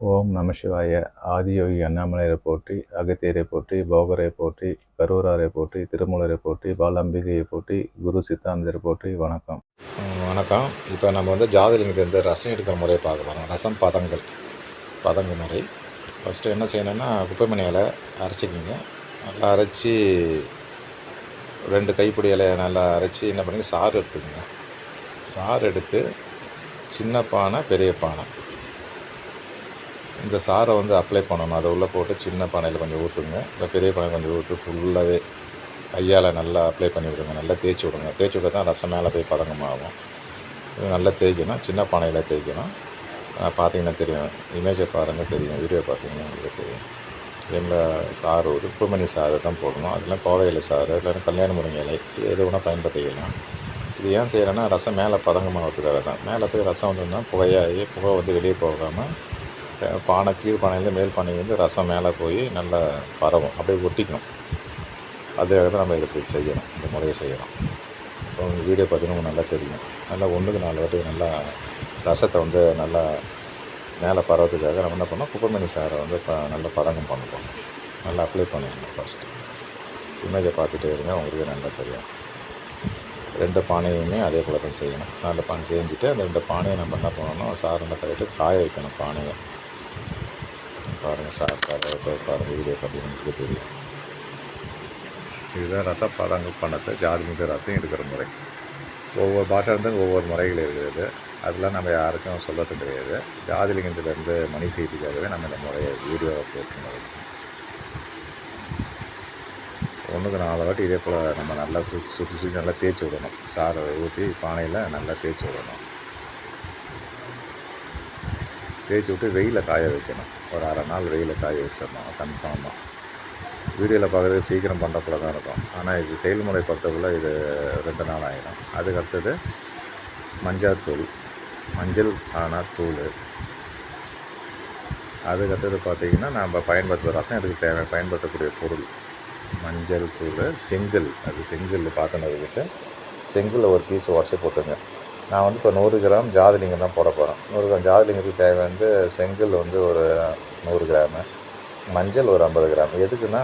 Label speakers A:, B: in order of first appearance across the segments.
A: ஓம் நம சிவாய. ஆதியோகி அண்ணாமலையரை போற்றி அகத்தியரை போற்றி போகரை போற்றி கரூராரை போற்றி திருமூலரை போற்றி பாலாம்பிகையை போற்றி குரு சித்தாந்தரை போற்றி வணக்கம்.
B: வணக்கம். இப்போ நம்ம வந்து ஜாதிலிங்கத்திலேருந்து ரசம் எடுக்கிற முறையை பார்க்க போகிறோம் ரசம் பதங்கள் பதங்கு முறை. ஃபஸ்ட்டு என்ன செய்யணும்னா குப்பைமணி இலை அரைச்சிக்கிங்க. நல்லா அரைச்சி ரெண்டு கைப்பிடி இலையை நல்லா அரைச்சி என்ன பண்ணுங்க சாறு எடுத்துக்கோங்க. சாறு எடுத்து சின்ன பானை பெரிய பானை. இந்த சாரை வந்து அப்ளை பண்ணணும். அதை உள்ளே போட்டு சின்ன பானையில் கொஞ்சம் ஊற்றுங்க இல்லை பெரிய பானை கொஞ்சம் ஊற்று ஃபுல்லாகவே கையால் நல்லா அப்ளை பண்ணி விடுங்க. நல்லா தேய்ச்சி விடுங்க. தேய்ச்சி விட தான் ரசம் மேலே போய் பதங்கமாகும். இது நல்லா தேய்க்கணும். சின்ன பானையில் தேய்க்கணும். பார்த்தீங்கன்னா தெரியும். இமேஜை பாருங்கள் தெரியும். வீடியோ பார்த்தீங்கன்னா உங்களுக்கு தெரியும். இதில் சாறு ஒரு உப்புமணி சாறு தான் போடணும். அதெல்லாம் கோவையில் சாறு இல்லைன்னா கல்யாண முருங்கை இலை இது எது வேணால் பயன்படுத்திக்கலாம் இது ஏன் செய்யலைன்னா ரசம் மேலே பதங்கமாகிறதுக்காக தான் மேலே போய் ரசம் வந்துன்னா புகையாகி புகை வந்து வெளியே போகாமல் பானை கீழ் பானையிலேருந்து மேல் பானையிலேருந்து ரசம் மேலே போய் நல்லா பரவும். அப்படியே ஒட்டிக்கும் அதுக்காக தான் நம்ம இதை போய் செய்யணும். இந்த முறையை செய்யணும். இப்போ உங்கள் வீடியோ பார்த்தீங்கன்னா நல்லா தெரியும். நல்லா ஒன்றுக்கு நாலு வாட்டி நல்லா ரசத்தை வந்து நல்லா மேலே பரவத்துக்காக நம்ம என்ன பண்ணோம் குப்பைமணி சாரை வந்து இப்போ நல்லா பதங்கம் பண்ணுவோம் நல்லா அப்ளை பண்ணிடணும் ஃபஸ்ட்டு இமேஜை பார்த்துட்டே இருங்க உங்களுக்கு நல்லா தெரியும். ரெண்டு பானையுமே அதே போல் தான் செய்யணும். நல்ல பானை செஞ்சுட்டு அந்த ரெண்டு பானையை நம்ம என்ன பண்ணணும்? சாரண்டை தள்ளிட்டு காய வைக்கணும் பானையை. பாருங்கள் சாப்பாடு சார் பாருங்கள் வீடியோ பார்த்தீங்கன்னா உங்களுக்கு தெரியும். இதுதான் ரசம் பதங்கள் ஜாதி மீது ரசம் எடுக்கிற முறை. ஒவ்வொரு பாஷாந்தும் ஒவ்வொரு முறைகள் இருக்கிறது. அதெல்லாம் நம்ம யாருக்கும் சொல்கிறது கிடையாது. ஜாதிலிங்கத்திலேருந்து மணி செய்திக்காகவே நம்ம இந்த முறையை வீடியோவை போட்டுருந்தோம் ஒன்றுக்கு நாலு வாட்டி இதே போல் நம்ம நல்லா சுற்றி சுற்றி சுற்றி நல்லா தேய்ச்சி விடணும். சாரை ஊற்றி பானையில் நல்லா தேய்ச்சி விடணும். தேய்ச்சி விட்டு வெயிலில் காய வைக்கணும். ஒரு அரை நாள் வெயிலில் காய வச்சிடணும். கன்ஃபார்மாக வீடியோவில் பார்க்குறது சீக்கிரம் பண்ணுறப்பல தான் இருக்கும். ஆனால் இது செயல்முறை பொறுத்தவரை இது ரெண்டு நாள் ஆகிடும் அதுக்கு அடுத்தது மஞ்சாத்தூள் மஞ்சள் ஆனால் தூள். அதுக்கடுத்தது பார்த்திங்கன்னா நம்ம பயன்படுத்துகிற ரசம் எடுக்க தேவை? பயன்படுத்தக்கூடிய பொருள். மஞ்சள் தூள். செங்கல். அது செங்கல் பார்த்தனதுக்கிட்ட செங்கலில் ஒரு பீஸ் உடச்சி போட்டுங்க. நான் வந்து இப்போ நூறு கிராம் ஜாதிலிங்கம் தான் போட போகிறேன் நூறு கிராம் ஜாதிலிங்கத்துக்கு தேவை வந்து செங்கல் வந்து ஒரு நூறு கிராமு மஞ்சள் ஒரு ஐம்பது கிராம். எதுக்குன்னா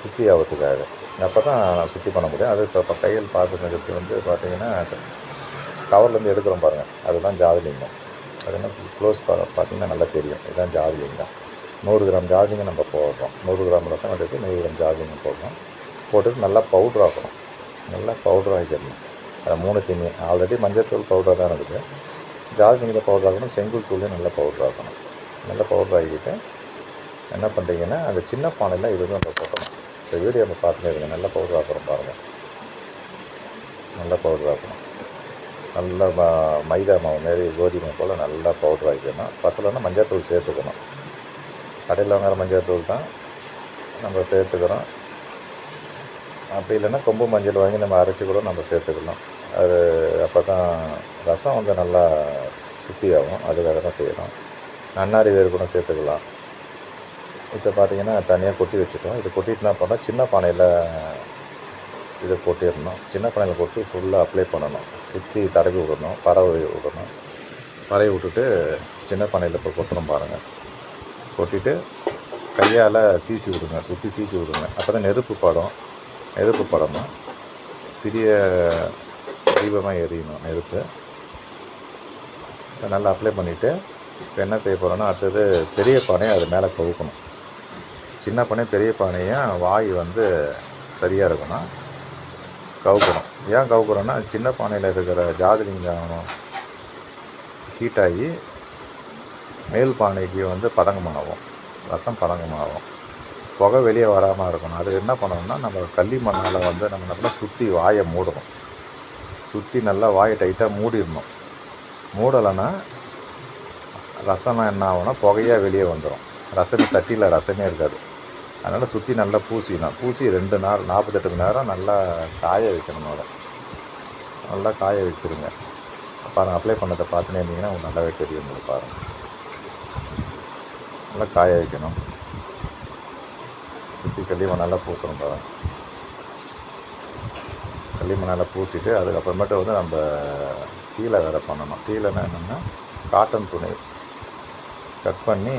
B: சுற்றி ஆகிறதுக்காக அப்போ தான் நான் சுத்தி பண்ண முடியும். அது இப்போ கையில் பார்த்துக்கிறது வந்து பார்த்தீங்கன்னா கவர்லேருந்து எடுக்கிறோம் பாருங்கள் அதுதான் ஜாதிலிங்கம். அது என்ன க்ளோஸ் பா பார்த்திங்கன்னா நல்லா தெரியும். இதுதான் ஜாதிலிங்கம். நூறு கிராம் ஜாதிலிங்கம் நம்ம போடுறோம். நூறு கிராம் ரசம் எடுத்து நூறு கிராம் ஜாதிலிங்கம் போடுறோம். போட்டுட்டு நல்லா பவுட்ரு ஆக்கணும். நல்லா பவுட்ரு ஆக்கிடணும். அது மூணு தண்ணி ஆல்ரெடி மஞ்சள் தூள் பவுடராக தான் இருக்குது. ஜாதிலிங்கத்தில் பவுடர் ஆகணும் செங்கல் தூளையும் நல்லா பவுடர் ஆகணும். நல்லா பவுடர் ஆக்கிட்டு என்ன பண்ணுறீங்கன்னா அந்த சின்ன பானையில் இதுவும் நம்ம போட்டணும். இந்த வீடியோ நம்ம பார்த்துட்டே இருங்க. நல்லா பவுடர் ஆக்குறோம் பாருங்கள் நல்லா பவுடர் ஆக்கணும் நல்லா மைதா மாவு மாரி கோதுமை போல் நல்லா பவுடர் ஆக்கிக்கணும் பத்தலைன்னா மஞ்சள் தூள் சேர்த்துக்கணும். கடையில் வாங்குற மஞ்சள் தூள் தான் நம்ம சேர்த்துக்கிறோம். அப்படி இல்லைன்னா கொம்பு மஞ்சள் வாங்கி நம்ம அரைச்சி கூட நம்ம சேர்த்துக்கலாம். அது அப்போ தான் ரசம் வந்து நல்லா சுத்தியாகும் அதுக்காக தான் செய்யணும் நன்னாரி வேறு கூட சேர்த்துக்கலாம். இப்போ பார்த்திங்கன்னா தனியாக கொட்டி வச்சுட்டோம். இது கொட்டிட்டு என்ன பண்ணோம் சின்ன பானையில் இதை கொட்டிடணும். சின்ன பானையில் கொட்டி ஃபுல்லாக அப்ளை பண்ணணும். சுற்றி தடவி விடணும். பறவை விடணும். பறவை விட்டுட்டு சின்ன பானையில் இப்போ கொட்டணும் பாருங்கள் கொட்டிட்டு கையால் சீசி விடுங்க. சுற்றி சீசி விடுங்க. அப்போ தான் நெருப்பு படம். நெருப்பு படணும். சிறிய தீபமாக எரியணும் நெருப்பு நல்லா அப்ளை பண்ணிவிட்டு இப்போ என்ன செய்ய போகிறோன்னா அடுத்தது பெரிய பானையை அது மேலே கவுக்கணும். சின்ன பானை பெரிய பானையும் வாய் வந்து சரியாக இருக்கணும். கவுக்கணும். ஏன் கவுக்குறோன்னா சின்ன பானையில் இருக்கிற ஜாதிலிங்கம் ஹீட் ஆகி மேல் பானைக்கு வந்து பதங்கமாகும். ரசம் பதங்கமாகும். புகை வெளியே வராமல் இருக்கணும். அது என்ன பண்ணணும்னா நம்ம களி மண்ணால் வந்து நம்ம நல்லா சுற்றி வாயை மூடணும். சுற்றி நல்லா வாயை டைட்டாக மூடிடணும். மூடலைன்னா ரசம்னா என்ன ஆகும்னா புகையாக வெளியே வந்துடும் ரசமே சட்டியில் ரசமே இருக்காது. அதனால் சுற்றி நல்லா பூசிக்கணும் பூசி ரெண்டு நாள் நாற்பத்தெட்டு மணி நேரம் நல்லா காய வைக்கணும் அதை நல்லா காய வச்சுருங்க. பாருங்கள் அப்ளை பண்ணதை பார்த்துனே இருந்தீங்கன்னா உங்களுக்கு நல்லாவே தெரியும் உங்களுக்கு பாருங்கள் நல்லா காய வைக்கணும். சுற்றி களிமண் நல்லா பூசணும் பாருங்கள் களிமண்ணால் பூசிட்டு அதுக்கப்புறமேட்டு வந்து நம்ம சீலை வேறு பண்ணணும். சீலைன்னா என்னென்னா காட்டன் துணி கட் பண்ணி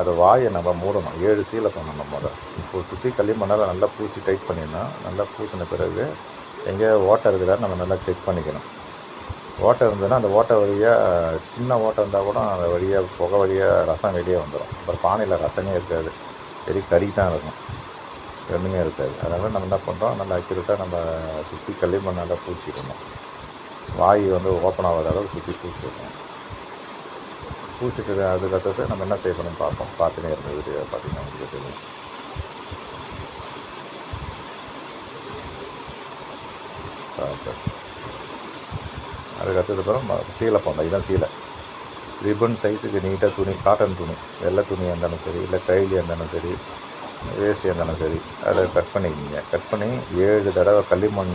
B: அதை வாயை நம்ம மூடணும். ஏழு சீலை பண்ணணும் முதல். இப்போ சுற்றி களிமண்ணால் நல்லா பூசி டைட் பண்ணிடணும். நல்லா பூசின பிறகு எங்கேயோ ஓட்டை இருக்குதான்னு நம்ம நல்லா செக் பண்ணிக்கணும். ஓட்டை இருந்ததுன்னா அந்த ஓட்டை வழியாக சின்ன ஓட்டை இருந்தால் கூட அந்த வழியாக புகை வழியாக ரசம் வெளியே வந்துடும் அப்புறம் பானையில் ரசமே இருக்காது. சரி கறி தான் இருக்கும். ரெண்டுமே இருக்காது. அதனால் நம்ம என்ன பண்ணுறோம் நல்லா அக்யூரேட்டாக நம்ம சுற்றி களிமண்ணால் பூசிடணும். வாய் வந்து ஓப்பன் ஆகாத அளவுக்கு சுற்றி பூசிடணும். பூசிட்டு அதுக்கடுத்தது நம்ம என்ன செய்யணும்னு பார்ப்போம். பார்த்துனே இருந்த வீடியோ பார்த்தீங்கன்னா உங்களுக்கு தெரியும். அதுக்கடுத்தது அப்புறம் சீலை போண்டா இதுதான் சீலை. ரிப்பன் சைஸுக்கு நீட்டாக துணி காட்டன் துணி. வெள்ளை துணியாக இருந்தாலும் சரி இல்லை கைலியாக இருந்தாலும் சரி வேஸ்டியாக இருந்தாலும் சரி. அதை கட் பண்ணிக்கிங்க. கட் பண்ணி ஏழு தடவை களிமண்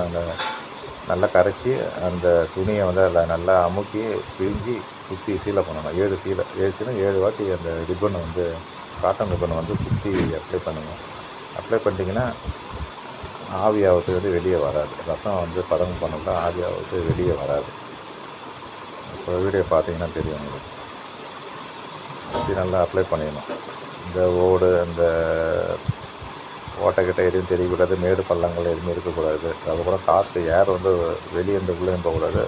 B: நல்லா கரைச்சி அந்த துணியை வந்து அதில் நல்லா அமுக்கி பிழிஞ்சி சுற்றி சீலை பண்ணணும். ஏழு சீலை. ஏழு சீலை ஏழு வாட்டி அந்த ரிப்பனை வந்து காட்டன் ரிப்பனை வந்து சுற்றி அப்ளை பண்ணுங்கள் அப்ளை பண்ணிட்டீங்கன்னா ஆவியாவது வந்து வெளியே வராது. ரசம் வந்து பதம் பண்ணலாம் ஆவியாவது வெளியே வராது. இப்போ வீடியோ பார்த்தீங்கன்னா தெரியும் உங்களுக்கு. சுற்றி நல்லா அப்ளை பண்ணிடணும். இந்த ஓடு அந்த ஓட்டைக்கிட்ட எதுவும் தெரியக்கூடாது மேடு பள்ளங்கள் எதுவுமே இருக்கக்கூடாது. அதுக்கப்புறம் காற்று ஏர் வந்து வெளியே இருந்து உள்ளே போகக்கூடாது.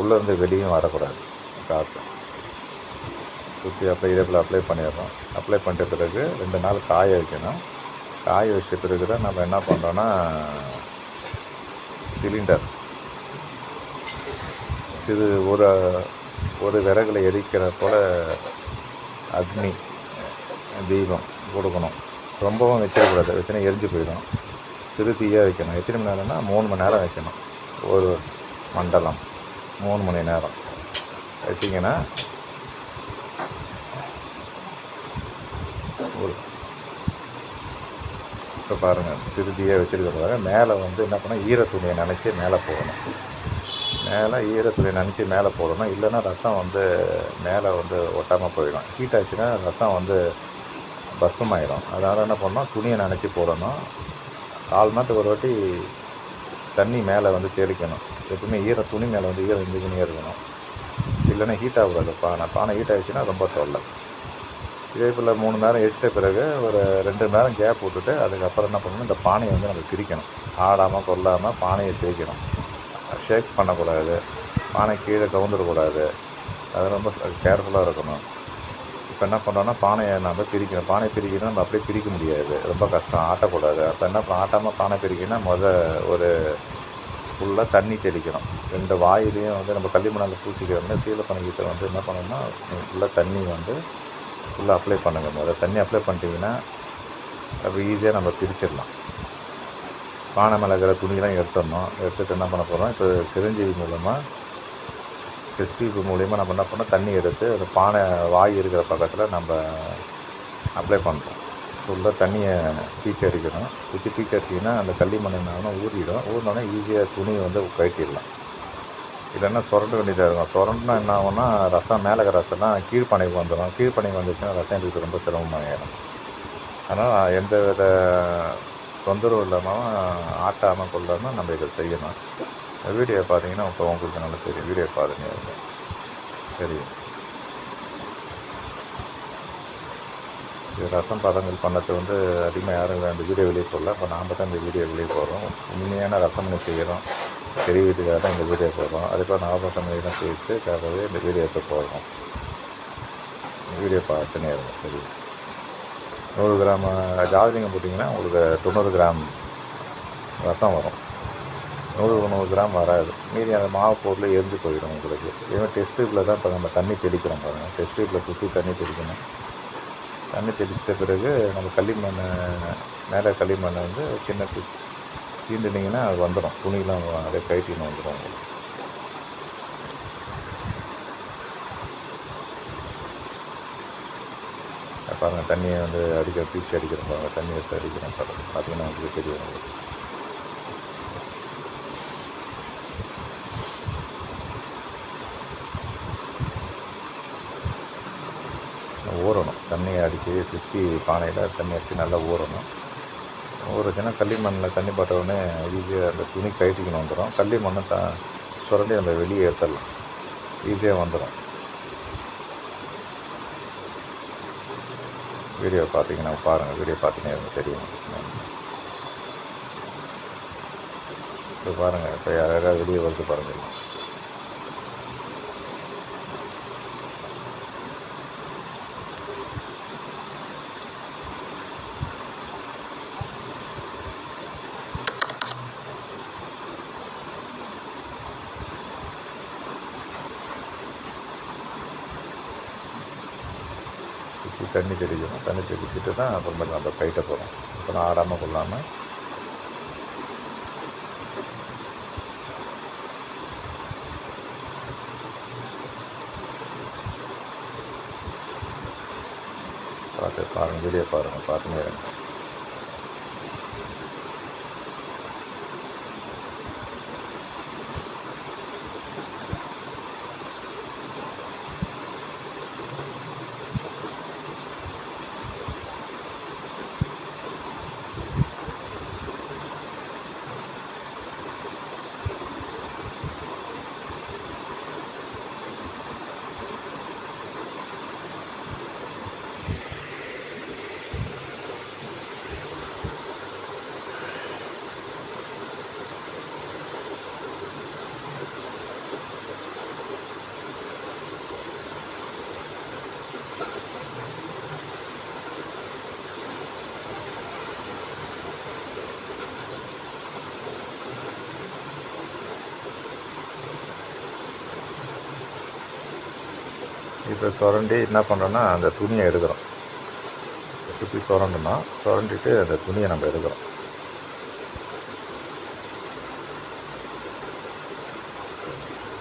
B: உள்ளே இருந்து வெளியும் வரக்கூடாது காற்று. சுற்றி அப்ளை இதேபில் அப்ளை பண்ணிடுறோம். அப்ளை பண்ணிட்ட பிறகு ரெண்டு நாள் காய வைக்கணும். காய வச்சிட்ட பிறகு தான் நம்ம என்ன பண்ணுறோன்னா சிலிண்டர் சிறு ஒரு ஒரு விறகுல எரிக்கிற போல் அக்னி. தீபம் கொடுக்கணும். ரொம்பவும் வச்சிடக்கூடாது. வச்சுனா எரிஞ்சு போயிடும். சிறு தீயாக வைக்கணும். எத்தனை மணி நேரம்னா? மூணு மணி நேரம் வைக்கணும். ஒரு மண்டலம். மூணு மணி நேரம். வச்சிங்கன்னா ஒரு இப்போ பாருங்கள் சிறுதியாக வச்சுருக்கிறதுக்காக மேலே வந்து என்ன பண்ணால் ஈர துணியை நினச்சி மேலே போகணும் மேலே ஈர துணியை நினச்சி மேலே போடணும். இல்லைன்னா ரசம் வந்து மேலே வந்து ஒட்டாமல் போயிடும். ஹீட் ஆச்சுன்னா ரசம் வந்து பஸ்பமாயிடும் அதனால் என்ன பண்ணணும் துணியை நினச்சி போடணும். கால் மணி நேரத்துக்கு ஒரு வாட்டி தண்ணி மேலே வந்து தெளிக்கணும். எப்பவுமே ஈர துணி மேலே வந்து ஈரம் இந்த துணியாக இருக்கணும். இல்லைன்னா ஹீட் ஆகாது பானை பானை ஹீட் ஆகிடுச்சுன்னா ரொம்ப தொல்லை. இதே போல் மூணு நேரம் எரிச்சிட்ட பிறகு ஒரு ரெண்டு நேரம் கேப் விட்டுட்டு அதுக்கப்புறம் என்ன பண்ணணும்? இந்த பானையை வந்து நம்ம பிரிக்கணும். ஆடாமல் கொல்லாமல் பானையை தேய்க்கணும். ஷேக் பண்ணக்கூடாது. பானை கீழே கவுந்துடக்கூடாது. அது ரொம்ப கேர்ஃபுல்லாக இருக்கணும். இப்போ என்ன பண்ணுறோன்னா பானையை நம்ம பிரிக்கணும். பானை பிரிக்கணும் நம்ம அப்படியே பிரிக்க முடியாது. ரொம்ப கஷ்டம். ஆட்டக்கூடாது. அப்போ என்ன பண்ண- ஆட்டாமல் பானை பிரிக்கணும்னா முத ஒரு ஃபுல்லாக தண்ணி தெளிக்கணும். ரெண்டு வாயிலையும் வந்து நம்ம களிமண்ணால் பூசிக்கிறோம்னா சீலை வந்து என்ன பண்ணணும்னா ஃபுல்லாக தண்ணி வந்து ஃபுல்லாக அப்ளை பண்ணுங்கள் முதல்ல தண்ணி அப்ளை பண்ணிட்டீங்கன்னா அப்போ ஈஸியாக நம்ம பிரிச்சிடலாம். பானை மேலே இருக்கிற எடுத்துடணும். எடுத்துட்டு என்ன பண்ண போகிறோம் இப்போ சிரஞ்சீவி மூலமாக டெஸ்ட் டியூப் மூலிமா நம்ம என்ன பண்ணோம்? தண்ணி எடுத்து அந்த பானை வாய் இருக்கிற பக்கத்தில் நம்ம அப்ளை பண்ணுறோம் ஃபுல்லாக தண்ணியை பீச்சு அடிக்கணும் சுற்றி பீச்சு அடிச்சிங்கன்னா அந்த களிமண் என்ன ஊறிடும். ஊறினோடனே ஈஸியாக துணி வந்து கழட்டிடலாம். இல்லைன்னா சுரண்ட வேண்டியதாக இருக்கும். சுரண்டுனா என்ன ஆகும்னா ரசம் மேலே இருக்கிற ரசம்லாம் கீழ்ப்பனைக்கு வந்துடும். கீழ்ப்பனைக்கு வந்துச்சுன்னா ரசம் எடுக்கிறது ரொம்ப சிரமமாகிடும் அதனால் எந்த வித தொந்தரவு இல்லாமல் ஆட்டாமல் கொள்ளாமல் நம்ம இதை செய்யணும். வீடியோ பார்த்தீங்கன்னா இப்போ உங்களுக்கு நல்லா தெரியும். வீடியோ பாருங்க. தெரியும் இது ரசம் பதங்கள் பண்ணது வந்து அதிகமாக யாரும் அந்த வீடியோ வெளியே போடல. இப்போ நாம் தான் இந்த வீடியோ வெளியே போகிறோம் உண்மையான ரசம்னு செய்கிறோம் பெரிய வீட்டுக்காக தான் இந்த வீடியோ போடுறோம். அதுக்கப்புறம் நாகப்பட்டம் தான் கதவே இந்த வீடியோத்தை எடுத்து போடுறோம். வீடியோ பார்த்துனே இருக்கும் தெரியும் நூறு கிராம் ஜாதிலிங்கம் போட்டிங்கன்னா உங்களுக்கு தொண்ணூறு கிராம் ரசம் வரும். நூறு நூறு கிராம் வராது. மீதி அந்த மாவு பொருள் எரிஞ்சு போயிடும் உங்களுக்கு. இதே டெஸ்ட் டியூப்பில் தான் இப்போ நம்ம தண்ணி தெளிக்கிறோம் பாருங்கள் டெஸ்ட் டியூப்பில் சுற்றி தண்ணி தெளிக்கணும். தண்ணி தெளிச்சிட்ட பிறகு நம்ம களிமண் மேலே களிமண் வந்து சின்ன சீண்டுனிங்கன்னா அது வந்துடும் துணியெலாம் அதே கைட்டின்னு வந்துடும் உங்களுக்கு. பாருங்கள் தண்ணியை வந்து அடிக்கிற பீச்சு அடிக்கிறோம் பாருங்கள் தண்ணி எடுத்து அடிக்கிறோம் பாருங்கள் பார்த்தீங்கன்னா உங்களுக்கு தெரியும் உங்களுக்கு ஊறணும் வச்சு சுற்றி பானையில் தண்ணி அடித்து நல்லா ஊறணும். ஊறச்சுன்னா களிமண்ணில் தண்ணி பட்டவுடனே ஈஸியாக அந்த துணி கழட்டிக்கணும் வந்துடும் களிமண்ணை த சுரண்டி நம்ம வெளியே ஏற்றலாம் ஈஸியாக வந்துடும் வீடியோ பார்த்தீங்கன்னா பாருங்கள் வீடியோ பார்த்தீங்கன்னா எனக்கு தெரியும். இப்போ பாருங்கள் இப்போ யாராவது வெளியே வருது பாருங்கள் சுற்றி தண்ணி தெளிக்கணும் தான் அப்புறமேட்டு நம்ம கைட்ட போகிறோம் அப்புறம் ஆடாமல் கொள்ளாமல் பார்த்து பாருங்கள் வீடியோ பாருங்கள் பார்த்துனே இருங்க இப்போ சுரண்டி என்ன பண்ணுறோன்னா அந்த துணியை எடுக்கிறோம். சுற்றி சுரண்டுனா சுரண்டிட்டு அந்த துணியை நம்ம எடுக்கிறோம்.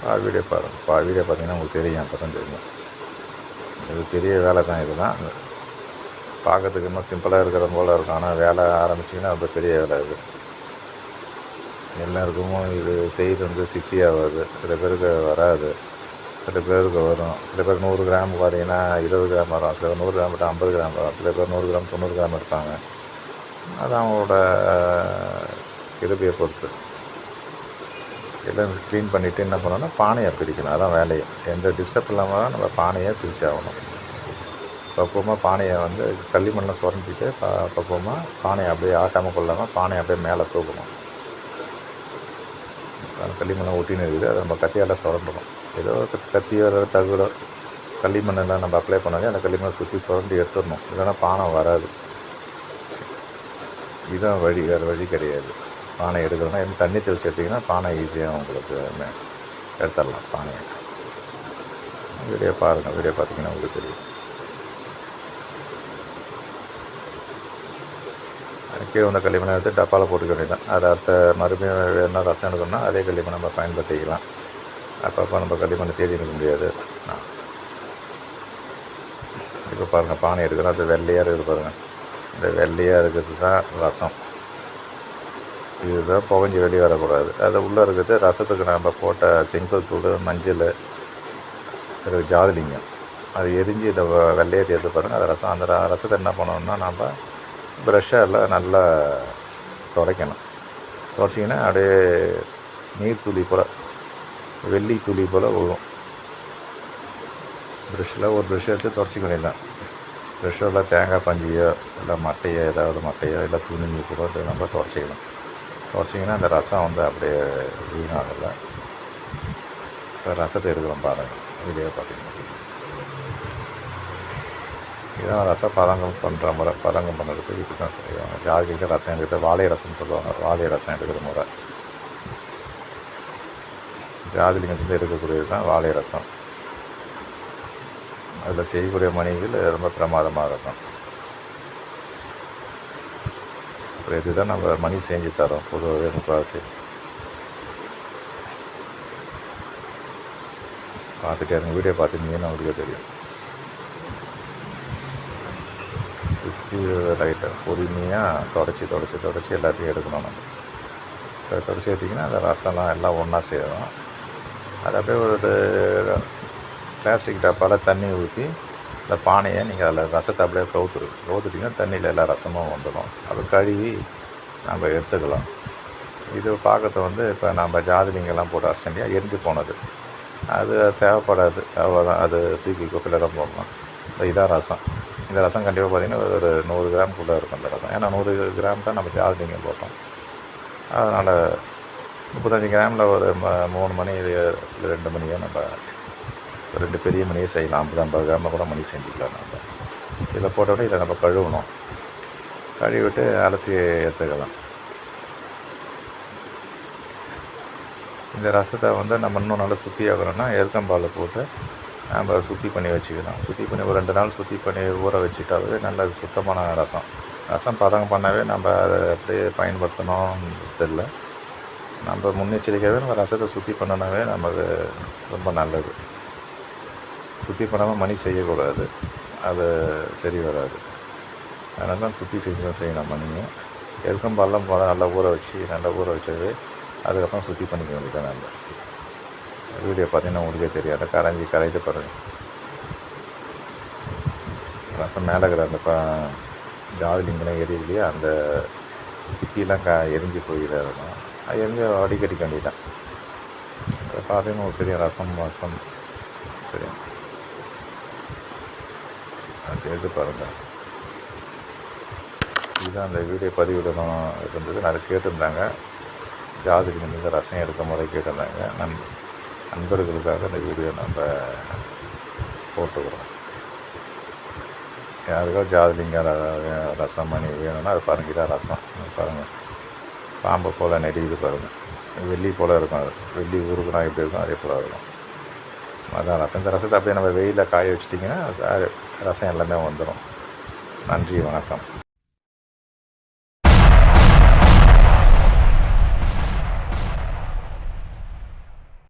B: பா வீடியோ பாருங்க பா வீடியோ பார்த்தீங்கன்னா உங்களுக்கு தெரியும் அப்போ தான் தெரியும். இது பெரிய வேலை தான் இதுதான். பார்க்கறதுக்கு இன்னும் சிம்பிளாக இருக்கிற போல் இருக்கும். ஆனால் வேலை ஆரம்பிச்சிங்கன்னா ரொம்ப பெரிய வேலை இது. எல்லாருக்கும் இது செய்து வந்து சித்தி ஆகாது சில பேருக்கு வராது. சில பேருக்கு வரும். சில பேர் நூறு கிராம் பார்த்தீங்கன்னா இருபது கிராம் வரும். சில பேர் நூறு கிராம் விட்டால் ஐம்பது கிராம் வரும். சில பேர் நூறு கிராம் தொண்ணூறு கிராம் இருப்பாங்க. அது அவங்களோட இடுப்பையை பொறுத்து. எல்லாம் க்ளீன் பண்ணிவிட்டு என்ன பண்ணணும்னா பானையை பிரிக்கணும் அதான் வேலையை. எந்த டிஸ்டர்ப் இல்லாமல் நம்ம பானையை பிரிச்சாகணும் பக்குவமாக பானையை வந்து களிமண்ணில் சுரண்டிட்டு ப பக்குவமாக பானையை அப்படியே ஆட்டாமல் கொள்ளாமல் பானையை அப்படியே மேலே தூக்கணும். களிமண்ணை ஒட்டின்னு இருக்குது. அதை நம்ம கத்தியால் சுரண்டணும். ஏதோ கத்தி கத்தியோ இல்லை தகுடோ களிமண்ணெல்லாம் நம்ம அப்ளை பண்ணாலே அந்த களிமண்ணை சுற்றி சுரண்டி எடுத்துடணும். இல்லைன்னா பானை வராது. இதுதான் வழி வேறு வழி கிடையாது. பானை எடுக்கணும்னா எதுவும் தண்ணி தெளிச்சு எடுத்திங்கன்னா பானை ஈஸியாக உங்களுக்கு எடுத்துடலாம் பானையை. வீடியோ பாருங்கள் வீடியோ பார்த்தீங்கன்னா உங்களுக்கு தெரியும். கீழே வந்த களிமண்ணை எடுத்து டப்பாவில் போட்டுக்க வேண்டியதான் அதை அடுத்த மறுபடியும் வேணும்னா ரசம் எடுக்கணும்னா அதே களிமண்ணை நம்ம பயன்படுத்திக்கலாம். அப்பப்போ நம்ம களிமண்ணை தேடி எடுக்க முடியாது. இப்போ பாருங்கள் பானை எடுக்கிறோம். அது வெள்ளையாக இருக்குது பாருங்கள் இந்த வெள்ளையாக இருக்கிறது தான் ரசம். இதுதான் புகஞ்சி வெளியே வரக்கூடாது. அது உள்ளே இருக்கிறது ரசத்துக்கு நம்ம போட்ட செங்கல் தூள் மஞ்சள் பிறகு ஜாதிலிங்கம். அது எரிஞ்சு இந்த வெள்ளையை தேர்த்து பாருங்கள் அது ரசம். அந்த ரசத்தை என்ன பண்ணணும்னா நம்ம ப்ரெஷ்ஷால் நல்லா துடைக்கணும். துடைச்சிங்கன்னா அப்படியே நீர் துளி போல் வெள்ளி துளி போல் விழும் ப்ரெஷ்ஷில் ஒரு ப்ரெஷ் எடுத்து துடைச்சிக்க வேண்டியதான் ப்ரெஷ்ஷில் தேங்காய் பஞ்சியோ இல்லை மட்டையோ ஏதாவது மட்டையோ இல்லை துணி கூட நம்ம துடைச்சிக்கணும். துடைச்சிங்கன்னா அந்த ரசம் வந்து அப்படியே வீணாகல. இப்போ ரசத்தை எடுக்கிறோம் பாருங்கள் வீடியோ பார்த்தீங்கன்னா இதான் ரசம் பதங்கம் பண்ணுற முறை பதங்கம் பண்ணுறதுக்கு இது தான் செய்வாங்க. ஜாதிக்கிட்ட ரசம் எடுத்து வாழை ரசம்னு சொல்லுவாங்க. வாழை ரசம் எடுக்கிற முறை. ஜாதிலிங்கத்தில் இருக்கக்கூடியது தான் வாழை ரசம். அதில் செய்யக்கூடிய மணிகள் ரொம்ப பிரமாதமாக இருக்கும் அப்புறம் இதுதான் நம்ம மணி செஞ்சு தரோம். பொதுவாகவே முக்கால்வாசி. பார்த்துட்டே இருங்க. வீடியோ பார்த்துருந்தீங்கன்னா உங்களுக்கு தெரியும். சுற்றி லைட்டை பொறுமையாக தொடச்சி தொடச்சி தொடச்சி எல்லாத்தையும் எடுக்கணும் நம்ம. தொ- தொடச்சி எடுத்திங்கன்னா அந்த ரசம்லாம் எல்லாம் ஒன்றா சேரும். அது அப்படியே ஒரு பிளாஸ்டிக் டப்பாவில் தண்ணி ஊற்றி இந்த பானையை நீங்கள் அதில் ரசத்தை அப்படியே கவுத்துரு கவுத்துட்டிங்கன்னா தண்ணியில் எல்லா ரசமும் வந்துடும். அதை கழுவி நம்ம எடுத்துக்கலாம். இது பார்க்கறது வந்து இப்போ நம்ம ஜாதிலிங்கெல்லாம் போட்டு அரைச்சண்டியாக எரிஞ்சு போனது. அது தேவைப்படாது. அவ்வளோதான் அது தூக்கி குப்பையில் தான் போடணும். இதான் ரசம். இந்த ரசம் கண்டிப்பாக பார்த்தீங்கன்னா ஒரு நூறு கிராம்குள்ளே இருக்கும் இந்த ரசம். ஏன்னா நூறு கிராம் தான் நம்ம ஜாதிலிங்கம் போட்டோம். அதனால் முப்பத்தஞ்சு கிராமில் ஒரு ம மூணு மணி இது இல்லை ரெண்டு மணியோ நம்ம ரெண்டு பெரிய மணியே செய்யலாம். ஐம்பது ஐம்பது கிராமில் கூட மணி செஞ்சுக்கலாம் நம்ம. இதில் போட்டோட இதை நம்ம கழுவணும். கழுவிட்டு அலசி எடுத்துக்கலாம். இந்த ரசத்தை வந்து நம்ம இன்னும் நல்லா சுத்தியாகணும்னா எருக்கம்பால் போட்டு நம்ம சுத்தி பண்ணி வச்சுக்கலாம். சுத்தி பண்ணி ஒரு ரெண்டு நாள் சுத்தி பண்ணி ஊற வச்சுட்டாவே நல்ல சுத்தமான ரசம். ரசம் பதம் பண்ணாவே நம்ம அதை அப்படியே பயன்படுத்தணும் தெரில நம்ம முன்னெச்சரிக்கையாகவே நம்ம ரசத்தை சுத்தி பண்ணோன்னாவே நமக்கு ரொம்ப நல்லது. சுத்தி பண்ணாமல் மணி செய்யக்கூடாது. அது சரி வராது. அதனால தான் சுற்றி செஞ்சு தான் செய்யணும் மணியும் பள்ளம் போல நல்லா ஊற வச்சு நல்லா ஊற வச்சது அதுக்கப்புறம் சுத்தி பண்ணிக்க வேண்டியதான் நம்ம. வீடியோ பார்த்தீங்கன்னா உங்களுக்கே தெரியாது கரைஞ்சி கரைஞ்சு பாருங்க. ரசம் மேலே இருக்கிற அந்த ப ஜாதிலிங்கெல்லாம் எரியுது இல்லையா? அந்த பிக்கிலாம் க எரிஞ்சு போயிட இருக்கும் அது எரிஞ்சு அடிக்கடி வேண்டியதான் அதை பார்த்தீங்கன்னா ஒரு பெரிய ரசம் ரசம் தெரியும். அது எடுத்து பாருங்கள் இதுதான் அந்த வீடியோ பதிவிடணும் இருந்தது. நிறைய கேட்டிருந்தாங்க. ஜாதிக்கு வந்து ரசம் எடுக்க முறை கேட்டிருந்தாங்க. நன்றி நண்பர்களுக்காக இந்த வீடியோ நம்ம போட்டுக்கிறோம். யாருக்கோ ஜாதிலிங்க ரசம் மணி வேணும்னா அது பாருங்க இதான் ரசம். பாருங்கள் பாம்பு போல் நெடிக்குது பாருங்கள் வெள்ளி போல் இருக்கும் அது. வெள்ளி ஊருக்குனா எப்படி இருக்கும் அதே போல் இருக்கும். அதான் ரசம். இந்த ரசத்தை அப்படியே நம்ம வெயிலில் காய வச்சிட்டிங்கன்னா ரசம் எல்லாமே வந்துடும் நன்றி வணக்கம்.